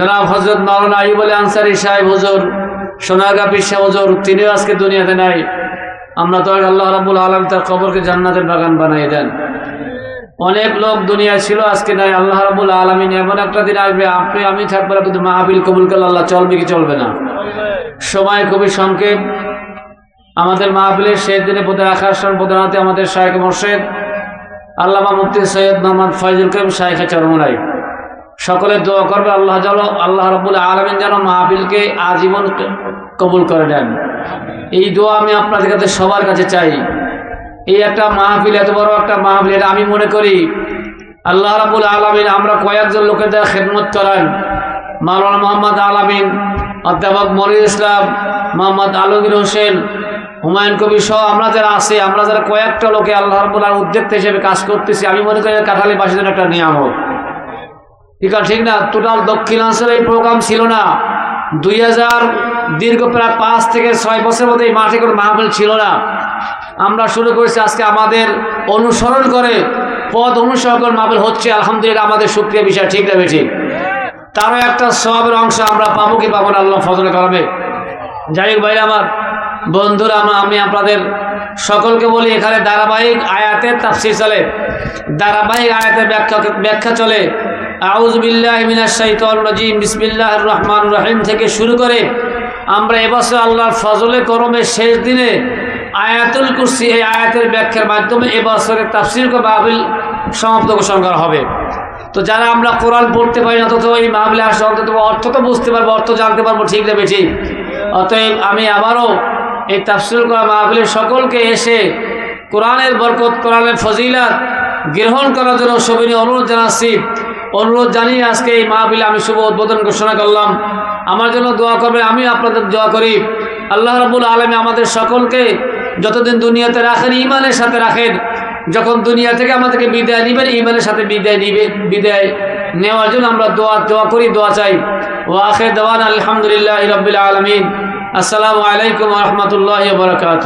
জনাব হজরত মাওলানা আইব আলী আনসারি সাহেব হুজুর, সোনারগা পিসা হুজুর, তিনিও আজকে দুনিয়াতে নাই। আমরা তো আল্লাহ রাবুল আলম তার কবরকে জান্নাতের বাগান বানিয়ে দেন। অনেক লোক দুনিয়া ছিল, আজকে নাই। আল্লাহ রাবুল আলমিন এমন একটা দিন আসবে, আপনি আমি থাকব না, কিন্তু মাহাবিল কবুল করলে আল্লাহ চলবে কি চলবে না? সময় খুবই সংক্ষেপ। আমাদের মাহবিলের শেষ দিনে প্রধান আকাশন প্রধানতে আমাদের শাহেখ মোর্শেদ, আল্লামা মুফতি সৈয়দ মোহাম্মদ ফয়জুল করিম শাহেখে চরমরাই সকলে দোয়া করবে, আল্লাহ যেন, আল্লাহ রবুল আলমিন যেন মাহবিলকে আজীবন কবুল করে নেন। এই দোয়া আমি আপনাদের কাছে, সবার কাছে চাই। এই একটা মাহফিল, এত বড় একটা মাহফিল, এটা আমি মনে করি, আল্লাহ রাবুল আলমিন আমরা কয়েকজন লোকের দ্বারা খেদমত করান। মাওলানা মোহাম্মদ আলামিন, অধ্যাপক মরির ইসলাম, মোহাম্মদ আলমগীর হোসেন, হুমায়ুন কবির সহ আমরা যারা আছি, আমরা যারা কয়েকটা লোকে আল্লাহ রাবুল আলম উদ্যোক্তা হিসেবে কাজ করতেছি, আমি মনে করি কাঠালি বাসীদের একটা নিয়ামক ঠিক ঠিক না? টোটাল দক্ষিণাঞ্চলে এই প্রোগ্রাম ছিল না। দুই হাজার দীর্ঘ প্রায় পাঁচ থেকে ছয় বছর মধ্যে এই মাঠে কোনো মাহফিল ছিল না। আমরা শুরু করেছি আজকে আমাদের অনুসরণ করে পদ অনুসরণ করে মাহফিল হচ্ছে। আলহামদুলিল্লাহ আমাদের সুক্রিয়া বিষয় ঠিক না ঠিক তারও একটা সবের অংশ আমরা পাবো কি পাবো না, আল্লাহ ফজলে করাবে যাই হোক ভাই আমার, বন্ধুরা আমি আপনাদের সকলকে বলি, এখানে ধারাবাহিক আয়াতের তাফসির চলে। ধারাবাহিক আয়াতের ব্যাখ্যা ব্যাখ্যা চলে। আউজবিল্লাহ মিনাশ শাইতানির রাজিম, বিসমিল্লাহির রহমানির রহিম থেকে শুরু করে আমরা এবছর আল্লাহর ফজলে করমের শেষ দিনে আয়াতুল কুরসি, এই আয়াতের ব্যাখ্যার মাধ্যমে এবছরের তাফসির মাহবিল সমাপ্ত ঘোষণা করা হবে। তো যারা আমরা কোরআন পড়তে পারি না তত এই মাহবিলে আসলে অন্তত অর্থ তো বুঝতে পারব, অর্থ জানতে পারব, ঠিক না ঠিক অতএব আমি আবারও এই তাফসিল করা মাহবিলের সকলকে এসে কোরআনের বরকত, কোরআনের ফজিলাত গ্রহণ করার জন্য সবিনী অনুরোধ জানাচ্ছি। অনুরোধ জানিয়ে আজকে এই মাহবিলে আমি শুভ উদ্বোধন ঘোষণা করলাম। আমার জন্য দোয়া করবে আমি আপনাদের দোয়া করি। আল্লাহ রাবুল আলমী আমাদের সকলকে যতদিন দুনিয়াতে রাখেন ইমানের সাথে রাখেন। যখন দুনিয়া থেকে আমাদেরকে বিদায় নিবেন ইমানের সাথে বিদায় নিবে, বিদায় নেওয়ার জন্য আমরা দোয়া দোয়া করি, দোয়া চাই। ও আখের দেওয়ান আলহামদুলিল্লাহ রবিল আলমিন। আসসালামু আলাইকুম রহমতুল্লাহ বরকাত